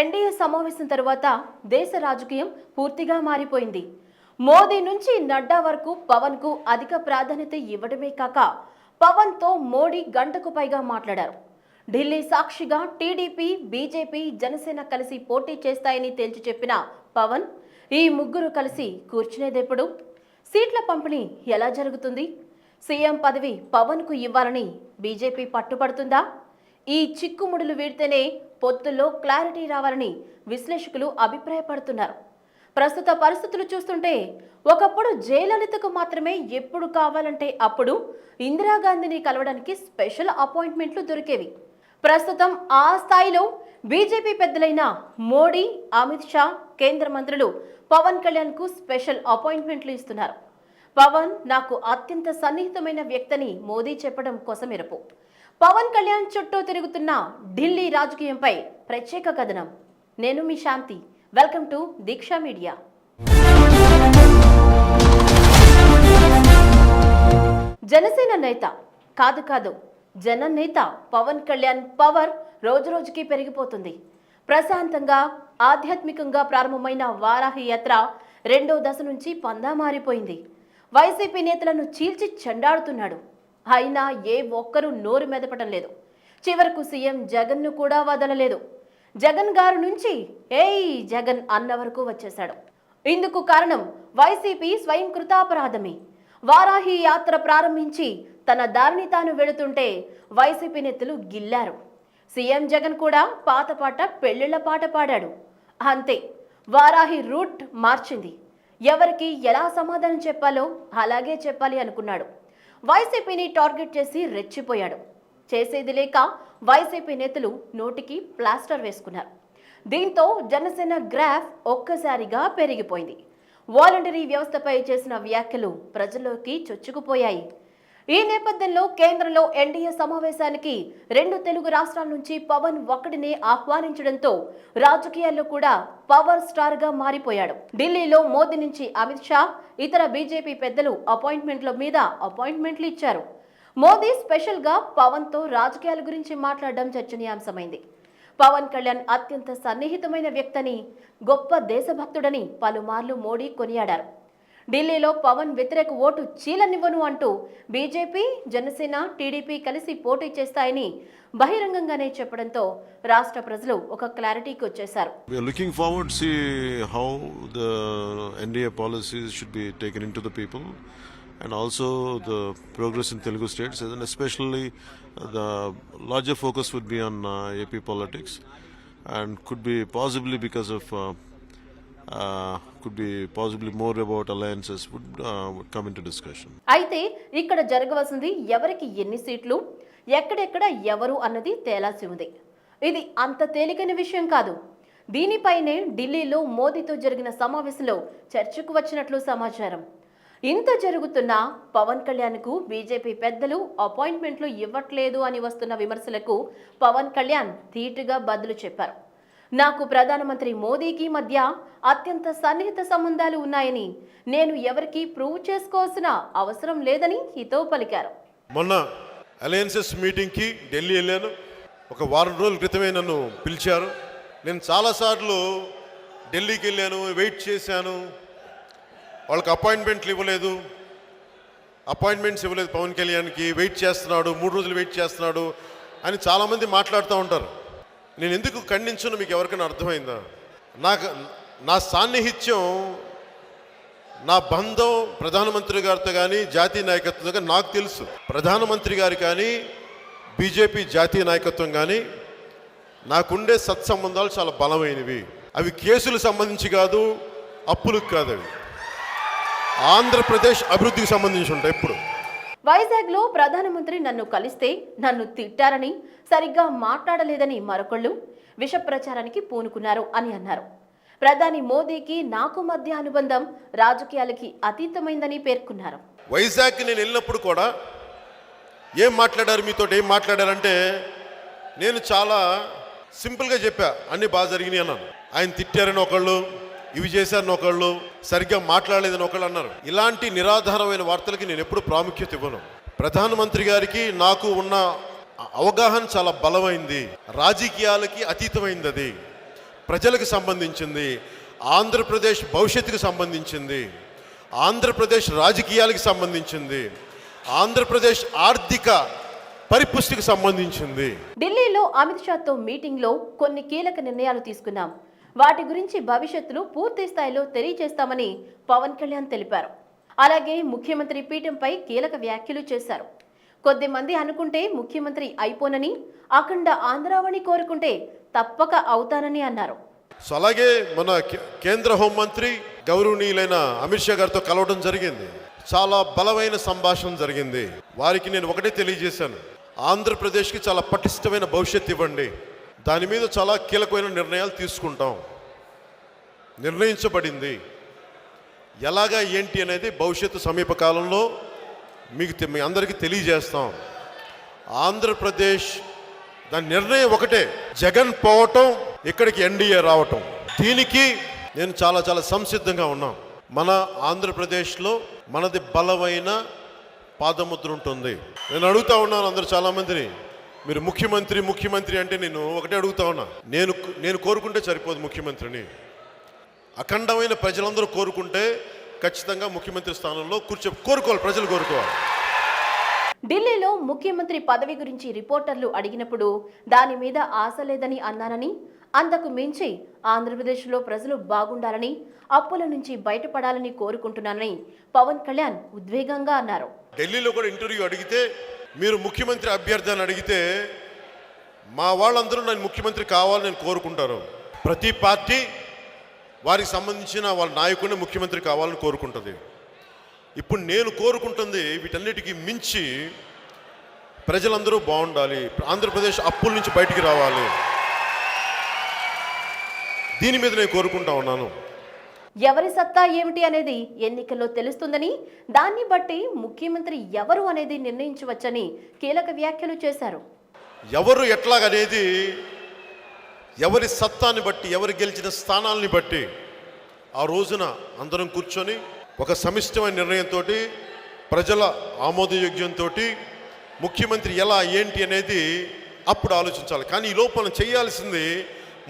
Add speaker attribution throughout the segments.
Speaker 1: NDA సమావేశం తర్వాత దేశ రాజకీయం పూర్తిగా మారిపోయింది. మోదీ నుంచి నడ్డా వరకు పవన్కు అధిక ప్రాధాన్యత ఇవ్వడమే కాక పవన్తో మోడీ గంటకు పైగా మాట్లాడారు. ఢిల్లీ సాక్షిగా టీడీపీ బీజేపీ జనసేన కలిసి పోటీ చేస్తాయని తేల్చి చెప్పిన పవన్ ఈ ముగ్గురు కలిసి కూర్చునేదెప్పుడు సీట్ల పంపిణీ ఎలా జరుగుతుంది? సీఎం పదవి పవన్కు ఇవ్వాలని బీజేపీ పట్టుపడుతుందా ఈ చిక్కుముడులు వీడితేనే పొత్తుల్లో క్లారిటీ రావాలని విశ్లేషకులు అభిప్రాయపడుతున్నారు. ప్రస్తుత పరిస్థితులు చూస్తుంటే ఒకప్పుడు జయలలితకు మాత్రమే ఎప్పుడు కావాలంటే అప్పుడు ఇందిరాగాంధీని కలవడానికి స్పెషల్ అపాయింట్మెంట్లు దొరికేవి. ప్రస్తుతం ఆ స్థాయిలో బీజేపీ పెద్దలైన మోడీ అమిత్ షా కేంద్ర మంత్రులు పవన్ కళ్యాణ్కు స్పెషల్ అపాయింట్మెంట్లు ఇస్తున్నారు. పవన్ నాకు అత్యంత సన్నిహితమైన వ్యక్తిని మోదీ చెప్పడం కోసమెరపు పవన్ కళ్యాణ్ చుట్టూ తిరుగుతున్న ఢిల్లీ రాజకీయంపై ప్రత్యేక కథనం. నేను మీ Shanti. Welcome to Deeksha media. Janasena నేత కాదు కాదు జన నేత పవన్ కళ్యాణ్ పవర్ రోజురోజుకి పెరిగిపోతుంది. ప్రశాంతంగా ఆధ్యాత్మికంగా ప్రారంభమైన వారాహి యాత్ర రెండో దశ నుంచి పందా మారిపోయింది. వైసీపీ నేతలను చీల్చి చెండాడుతున్నాడు. అయినా ఏ ఒక్కరూ నోరు మెదపడం లేదు. చివరకు సీఎం జగన్ను కూడా వదలలేదు. జగన్ గారు నుంచి ఏయ్ జగన్ అన్న వరకు వచ్చేశాడు. ఇందుకు కారణం వైసీపీ స్వయం కృతాపరాధమే. వారాహి యాత్ర ప్రారంభించి తన దారిని తాను వెళుతుంటే వైసీపీ నేతలు గిల్లారు. సీఎం జగన్ కూడా పాత పాట పెళ్ళిళ్ళ పాట పాడాడు. అంతే వారాహి రూట్ మార్చింది. ఎవరికి ఎలా సమాధానం చెప్పాలో అలాగే చెప్పాలి అనుకున్నాడు. వైసీపీని టార్గెట్ చేసి రెచ్చిపోయాడు. చేసేది లేక వైసీపీ నేతలు నోటికి ప్లాస్టర్ వేసుకున్నారు. దీంతో జనసేన గ్రాఫ్ ఒక్కసారిగా పెరిగిపోయింది. వాలంటరీ వ్యవస్థపై చేసిన వ్యాఖ్యలు ప్రజల్లోకి చొచ్చుకుపోయాయి. ఈ నేపథ్యంలో కేంద్రంలో ఎన్డీఏ సమావేశానికి రెండు తెలుగు రాష్ట్రాల నుంచి పవన్ ఒక్కడినే ఆహ్వానించడంతో రాజకీయాల్లో కూడా పవర్ స్టార్గా మారిపోయాడు. ఢిల్లీలో మోదీ నుంచి అమిత్ షా ఇతర బీజేపీ పెద్దలు అపాయింట్మెంట్ల మీద అపాయింట్మెంట్లు ఇచ్చారు. మోదీ స్పెషల్గా పవన్తో రాజకీయాల గురించి మాట్లాడడం చర్చనీయాంశమైంది. పవన్ కళ్యాణ్ అత్యంత సన్నిహితమైన వ్యక్తని గొప్ప దేశభక్తుడని పలుమార్లు మోడీ కొనియాడారు. ఢిల్లీలో పవన్ వ్యతిరేక ఓటు చీలనివ్వను అంటూ బీజేపీ జనసేన టీడీపీ కలిసి పోటీ చేస్తాయని బహిరంగంగానే చెప్పడంతో రాష్ట్ర ప్రజలు ఒక క్లారిటీకి వచ్చేశారు
Speaker 2: We are looking forward to see how the NDA policies should be taken into the people and also the progress in Telugu states and especially uh, the larger focus would be on uh, AP politics and could be possibly because of uh, uh,
Speaker 1: అయితే ఇక్కడ జరగవలసింది ఎవరికి ఎన్ని సీట్లు ఎక్కడెక్కడ ఎవరు అన్నది తేలాల్సి ఉంది ఇది అంత తేలికైన విషయం కాదు. దీనిపైనే ఢిల్లీలో మోదీతో జరిగిన సమావేశంలో చర్చకు వచ్చినట్లు సమాచారం. ఇంత జరుగుతున్న పవన్ కళ్యాణ్కు బీజేపీ పెద్దలు అపాయింట్మెంట్లు ఇవ్వట్లేదు అని వస్తున్న విమర్శలకు పవన్ కళ్యాణ్ ధీటుగా బదులు చెప్పారు. నాకు ప్రధానమంత్రి మోదీకి మధ్య అత్యంత సన్నిహిత సంబంధాలు ఉన్నాయని నేను ఎవరికి ప్రూవ్ చేసుకోవాల్సిన అవసరం లేదని హితో పలికారు.
Speaker 3: మొన్న అలయన్సెస్ మీటింగ్కి ఢిల్లీ వెళ్ళాను. ఒక వారం రోజుల క్రితమే నన్ను పిలిచారు. నేను చాలాసార్లు ఢిల్లీకి వెళ్ళాను వెయిట్ చేశాను. వాళ్ళకి అపాయింట్మెంట్లు ఇవ్వలేదు. అపాయింట్మెంట్స్ ఇవ్వలేదు పవన్ కళ్యాణ్కి. వెయిట్ చేస్తున్నాడు మూడు రోజులు వెయిట్ చేస్తున్నాడు అని చాలామంది మాట్లాడుతూ ఉంటారు. నేను ఎందుకు ఖండించను? మీకు ఎవరికైనా అర్థమైందా? నాకు నా సాన్నిహిత్యం నా బంధం ప్రధానమంత్రి గారితో కానీ జాతీయ నాయకత్వంతో కానీ నాకు తెలుసు. ప్రధానమంత్రి గారు కానీ బీజేపీ జాతీయ నాయకత్వం కానీ నాకుండే సత్సంబంధాలు చాలా బలమైనవి. అవి కేసులు సంబంధించి కాదు అప్పులకు కాదు అవి. ఆంధ్రప్రదేశ్ అభివృద్ధికి సంబంధించి ఉంటాయి ఇప్పుడు.
Speaker 1: వైజాగ్లో ప్రధానమంత్రి నన్ను కలిస్తే నన్ను తిట్టారని సరిగ్గా మాట్లాడలేదని మరొకళ్ళు విష ప్రచారానికి పూనుకున్నారు అని అన్నారు. ప్రధాని మోదీకి నాకు మధ్య అనుబంధం రాజకీయాలకి అతీతమైందని పేర్కొన్నారు.
Speaker 3: వైజాగ్ నేను వెళ్ళినప్పుడు కూడా ఏం మాట్లాడారు మీతో ఏం మాట్లాడారంటే నేను చాలా సింపుల్గా చెప్పా అన్ని బాగా జరిగినాయి అన్నాను. ఆయన తిట్టారని ఒకళ్ళు ఇవి చేశారని ఒకళ్ళు సరిగ్గా మాట్లాడలేదని ఒకళ్ళు అన్నారు. ఇలాంటి నిరాధారమైన వార్తలకి నేను ఎప్పుడు ప్రాముఖ్యత ఇవ్వను. ప్రధానమంత్రి గారికి నాకు ఉన్న అవగాహన చాలా బలమైంది. రాజకీయాలకి అతీతమైంది అది ప్రజలకు సంబంధించింది. ఆంధ్రప్రదేశ్ భవిష్యత్తుకు సంబంధించింది. ఆంధ్రప్రదేశ్ రాజకీయాలకు సంబంధించింది. ఆంధ్రప్రదేశ్ ఆర్థిక పరిపుష్టికి సంబంధించింది.
Speaker 1: ఢిల్లీలో అమిత్ షాతో మీటింగ్లో కొన్ని కీలక నిర్ణయాలు తీసుకున్నాం. వాటి గురించి భవిష్యత్తులో పూర్తి స్థాయిలో తెలియజేస్తామని పవన్ కళ్యాణ్ తెలిపారు. అలాగే ముఖ్యమంత్రి పీఠంపై కీలక వ్యాఖ్యలు చేశారు. కొద్దిమంది అనుకుంటే ముఖ్యమంత్రి అయిపోనని అఖండ ఆంధ్రావని కోరుకుంటే తప్పక అవుతానని అన్నారు.
Speaker 3: సో అలాగే మన కేంద్ర హోంమంత్రి గౌరవనీయులైన అమిత్ షా గారితో కలవడం జరిగింది. చాలా బలమైన సంభాషణ జరిగింది. వారికి నేను ఒకటే తెలియజేశాను. ఆంధ్రప్రదేశ్కి చాలా పటిష్టమైన భవిష్యత్తు ఇవ్వండి. దాని మీద చాలా కీలకమైన నిర్ణయాలు తీసుకుంటాం. నిర్ణయించబడింది. ఎలాగా ఏంటి అనేది భవిష్యత్తు సమీప కాలంలో మీకు తె- మీ అందరికీ తెలియజేస్తాం. ఆంధ్రప్రదేశ్ దాని నిర్ణయం ఒకటే జగన్ పోవటం ఇక్కడికి ఎన్డీఏ రావటం. దీనికి నేను చాలా చాలా సంసిద్ధంగా ఉన్నాం. మన ఆంధ్రప్రదేశ్లో మనది బలమైన పాదముద్ర ఉంటుంది. నేను అడుగుతా ఉన్నాను అందరు చాలామందిని. మీరు ముఖ్యమంత్రి ముఖ్యమంత్రి అంటే నేను ఒకటే అడుగుతా ఉన్నా. నేను నేను కోరుకుంటే సరిపోదు ముఖ్యమంత్రిని. అఖండమైన ప్రజలందరూ కోరుకుంటే ఖచ్చితంగా ముఖ్యమంత్రి స్థానంలో కూర్చో కోరుకోవాలి ప్రజలు కోరుకోవాలి.
Speaker 1: ఢిల్లీలో ముఖ్యమంత్రి పదవి గురించి రిపోర్టర్లు అడిగినప్పుడు దాని మీద ఆశ లేదని అన్నానని అంతకు మించి ఆంధ్రప్రదేశ్లో ప్రజలు బాగుండాలని అప్పుల నుంచి బయటపడాలని కోరుకుంటున్నానని పవన్ కళ్యాణ్ ఉద్వేగంగా అన్నారు.
Speaker 3: ఢిల్లీలో కూడా ఇంటర్వ్యూ అడిగితే మీరు ముఖ్యమంత్రి అభ్యర్థి అని అడిగితే మా వాళ్ళందరూ నేను ముఖ్యమంత్రి కావాలని నేను కోరుకుంటారు ప్రతి పార్టీ వారికి సంబంధించిన వాళ్ళ నాయకుడిని ముఖ్యమంత్రి కావాలని కోరుకుంటుంది. ఇప్పుడు నేను కోరుకుంటుంది వీటన్నిటికీ మించి ప్రజలందరూ బాగుండాలి. ఆంధ్రప్రదేశ్ అప్పుల నుంచి బయటికి రావాలి. దీని మీద నేను కోరుకుంటా ఉన్నాను.
Speaker 1: ఎవరి సత్తా ఏమిటి అనేది ఎన్నికల్లో తెలుస్తుందని దాన్ని బట్టి ముఖ్యమంత్రి ఎవరు అనేది నిర్ణయించవచ్చని కీలక వ్యాఖ్యలు చేశారు.
Speaker 3: ఎవరు ఎట్లాగనేది ఎవరి సత్తాన్ని బట్టి ఎవరు గెలిచిన స్థానాల్ని బట్టి ఆ రోజున అందరం కూర్చొని ఒక సమిష్టమైన నిర్ణయంతో ప్రజల ఆమోదయోగ్యంతో ముఖ్యమంత్రి ఎలా ఏంటి అనేది అప్పుడు ఆలోచించాలి. కానీ ఈ లోపల చేయాల్సింది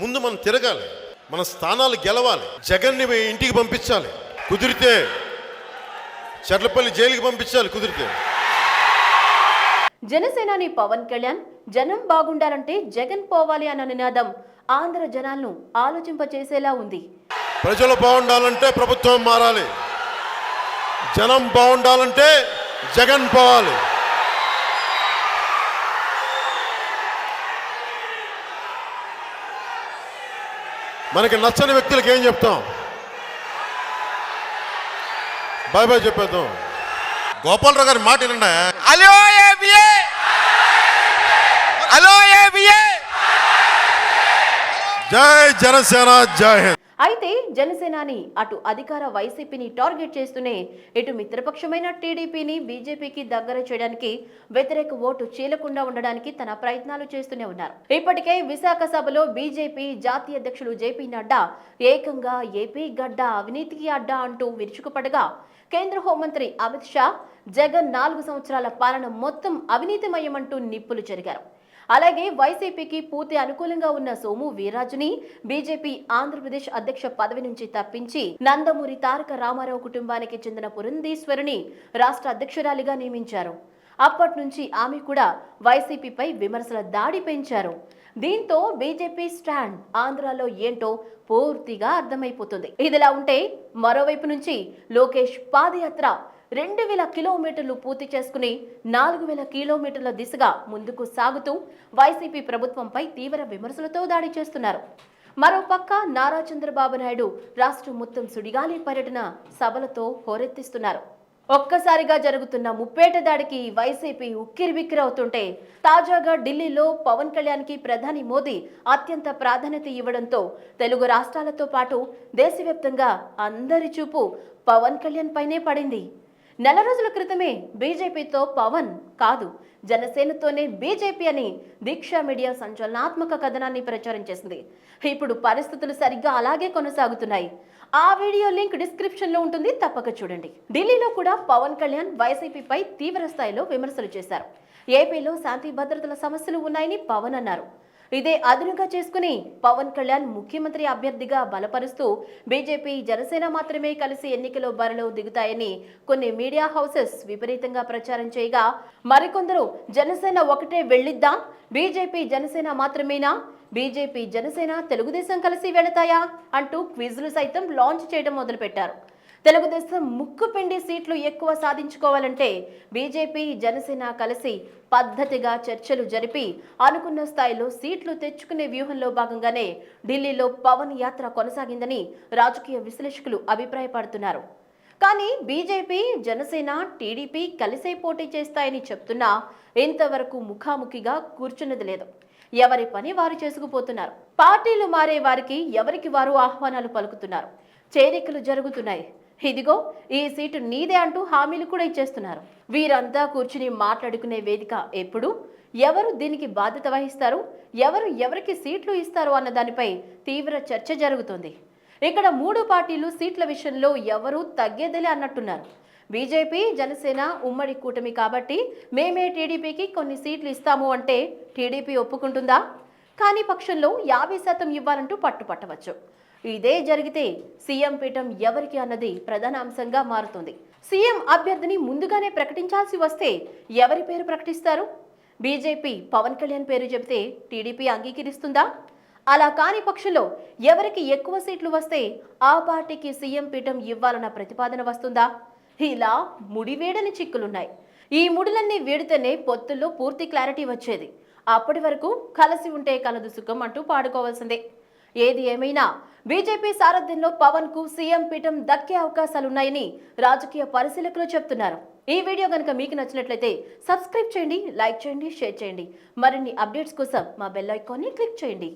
Speaker 3: ముందు మనం తిరగాలి. మన స్థానాలు గెలవాలి. జగన్ని ఇంటికి పంపించాలి. కుదిరితే చర్లపల్లి జైలుకి పంపించాలి కుదిరితే.
Speaker 1: జనసేనాని పవన్ కళ్యాణ్ జనం బాగుండాలంటే జగన్ పోవాలి అన్న నినాదం ఆంధ్ర జనాలను ఆలోచింపచేసేలా ఉంది.
Speaker 3: ప్రజలు బాగుండాలంటే ప్రభుత్వం మారాలి. జనం బాగుండాలంటే జగన్ పోవాలి. మనకి నచ్చని వ్యక్తులకు ఏం చెప్తాం? బాయ్ బాయ్ చెప్పేద్దాం. గోపాలరావు గారి మాట వినండి.
Speaker 4: హలో ఏబిఏ! హలో ఏబిఏ!
Speaker 3: జై జనసేన జై హింద్.
Speaker 1: అయితే జనసేనాని అటు అధికార వైసీపీని టార్గెట్ చేస్తూనే ఇటు మిత్రపక్షమైన టీడీపీని బీజేపీకి దగ్గర చేయడానికి వ్యతిరేక ఓటు చీలకుండా ఉండడానికి తన ప్రయత్నాలు చేస్తూనే ఉన్నారు. ఇప్పటికే విశాఖ సభలో బీజేపీ జాతీయ అధ్యక్షులు జేపీ నడ్డా ఏకంగా ఏపీ గడ్డ అవినీతికి అడ్డా అంటూ విరుచుకుపడగా కేంద్ర హోంమంత్రి అమిత్ షా జగన్ నాలుగు సంవత్సరాల పాలన మొత్తం అవినీతిమయమంటూ నిప్పులు జరిగారు అలాగే వైసీపీకి పూర్తి అనుకూలంగా ఉన్న సోము వీర్రాజుని బీజేపీ ఆంధ్రప్రదేశ్ అధ్యక్ష పదవి నుంచి తప్పించి నందమూరి తారక రామారావు కుటుంబానికి చెందిన పురంధీశ్వరుని రాష్ట్ర అధ్యక్షురాలిగా నియమించారు. అప్పటి నుంచి ఆమె కూడా వైసీపీపై విమర్శల దాడి పెంచారు. దీంతో బీజేపీ స్టాండ్ ఆంధ్రాలో ఏంటో పూర్తిగా అర్థమైపోతుంది. ఇదిలా ఉంటే మరోవైపు నుంచి లోకేష్ పాదయాత్ర రెండు వేల కిలోమీటర్లు పూర్తి చేసుకుని నాలుగు వేల కిలోమీటర్ల దిశగా ముందుకు సాగుతూ వైసీపీ ప్రభుత్వంపై తీవ్ర విమర్శలతో దాడి చేస్తున్నారు. మరోపక్క నారా చంద్రబాబు నాయుడు రాష్ట్రం మొత్తం సుడిగాలి పర్యటన సభలతో హోరెత్తిస్తున్నారు. ఒక్కసారిగా జరుగుతున్న ముప్పేట దాడికి వైసీపీ ఉక్కిరిబిక్కిరవుతుంటే తాజాగా ఢిల్లీలో పవన్ కళ్యాణ్కి ప్రధాని మోదీ అత్యంత ప్రాధాన్యత ఇవ్వడంతో తెలుగు రాష్ట్రాలతో పాటు దేశవ్యాప్తంగా అందరి చూపు పవన్ కళ్యాణ్ పైనే పడింది. నెల రోజుల క్రితమే బీజేపీతో పవన్ కాదు జనసేనతోనే బీజేపీ అని దీక్షా మీడియా సంచలనాత్మక కథనాన్ని ప్రచారం చేసింది. ఇప్పుడు పరిస్థితులు సరిగ్గా అలాగే కొనసాగుతున్నాయి. ఆ వీడియో లింక్ డిస్క్రిప్షన్లో ఉంటుంది తప్పక చూడండి. ఢిల్లీలో కూడా పవన్ కళ్యాణ్ వైసీపీపై తీవ్ర స్థాయిలో విమర్శలు చేశారు. ఏపీలో శాంతి భద్రతల సమస్యలు ఉన్నాయని పవన్ అన్నారు. ఇదే అదునుగా చేసుకుని పవన్ కళ్యాణ్ ముఖ్యమంత్రి అభ్యర్థిగా బలపరుస్తూ బీజేపీ జనసేన మాత్రమే కలిసి ఎన్నికలో బరిలో దిగుతాయని కొన్ని మీడియా హౌసెస్ విపరీతంగా ప్రచారం చేయగా మరికొందరు జనసేన ఒకటే వెళ్ళిద్దాం బీజేపీ జనసేన మాత్రమేనా బీజేపీ జనసేన తెలుగుదేశం కలిసి వెళతాయా అంటూ క్విజ్లు సైతం లాంచ్ చేయడం మొదలుపెట్టారు. తెలుగుదేశం ముక్కు పిండి సీట్లు ఎక్కువ సాధించుకోవాలంటే బీజేపీ జనసేన కలిసి పద్ధతిగా చర్చలు జరిపి అనుకున్న స్థాయిలో సీట్లు తెచ్చుకునే వ్యూహంలో భాగంగానే ఢిల్లీలో పవన్ యాత్ర కొనసాగిందని రాజకీయ విశ్లేషకులు అభిప్రాయపడుతున్నారు. కానీ బీజేపీ జనసేన టీడీపీ కలిసే పోటీ చేస్తాయని చెప్తున్నా ఇంతవరకు ముఖాముఖిగా కూర్చున్నది లేదు. ఎవరి పని వారు చేసుకుపోతున్నారు. పార్టీలు మారే వారికి ఎవరికి వారు ఆహ్వానాలు పలుకుతున్నారు. చేరికలు జరుగుతున్నాయి. ఇదిగో ఈ సీటు నీదే అంటూ హామీలు కూడా ఇచ్చేస్తున్నారు. వీరంతా కూర్చుని మాట్లాడుకునే వేదిక ఎప్పుడు? ఎవరు దీనికి బాధ్యత వహిస్తారు? ఎవరు ఎవరికి సీట్లు ఇస్తారు అన్న దానిపై తీవ్ర చర్చ జరుగుతుంది. ఇక్కడ మూడు పార్టీలు సీట్ల విషయంలో ఎవరూ తగ్గేదిలే అన్నట్టున్నారు. బీజేపీ జనసేన ఉమ్మడి కూటమి కాబట్టి మేమే టీడీపీకి కొన్ని సీట్లు ఇస్తాము అంటే టీడీపీ ఒప్పుకుంటుందా? కానీ పక్షంలో యాభై శాతం ఇవ్వాలంటూ పట్టుపట్టవచ్చు. ఇదే జరిగితే సీఎం పీఠం ఎవరికి అన్నది ప్రధాన అంశంగా మారుతుంది. సీఎం అభ్యర్థిని ముందుగానే ప్రకటించాల్సి వస్తే ఎవరి పేరు ప్రకటిస్తారు? బీజేపీ పవన్ కళ్యాణ్ పేరు చెబితే టీడీపీ అంగీకరిస్తుందా? అలా కాని పక్షంలో ఎవరికి ఎక్కువ సీట్లు వస్తే ఆ పార్టీకి సీఎం పీఠం ఇవ్వాలన్న ప్రతిపాదన వస్తుందా? ఇలా ముడివేడని చిక్కులున్నాయి. ఈ ముడులన్నీ వేడితేనే పొత్తుల్లో పూర్తి క్లారిటీ వచ్చేది. అప్పటి వరకు కలిసి ఉంటే కలదు సుఖం అంటూ పాడుకోవాల్సిందే. ఏది ఏమైనా బీజేపీ సారథ్యంలో పవన్కు సీఎం పీఠం దక్కే అవకాశాలున్నాయని రాజకీయ పరిశీలకులు చెప్తున్నారు. ఈ వీడియో కనుక మీకు నచ్చినట్లయితే సబ్స్క్రైబ్ చేయండి లైక్ చేయండి షేర్ చేయండి. మరిన్ని అప్డేట్స్ కోసం మా బెల్ ఐకాన్ని క్లిక్ చేయండి.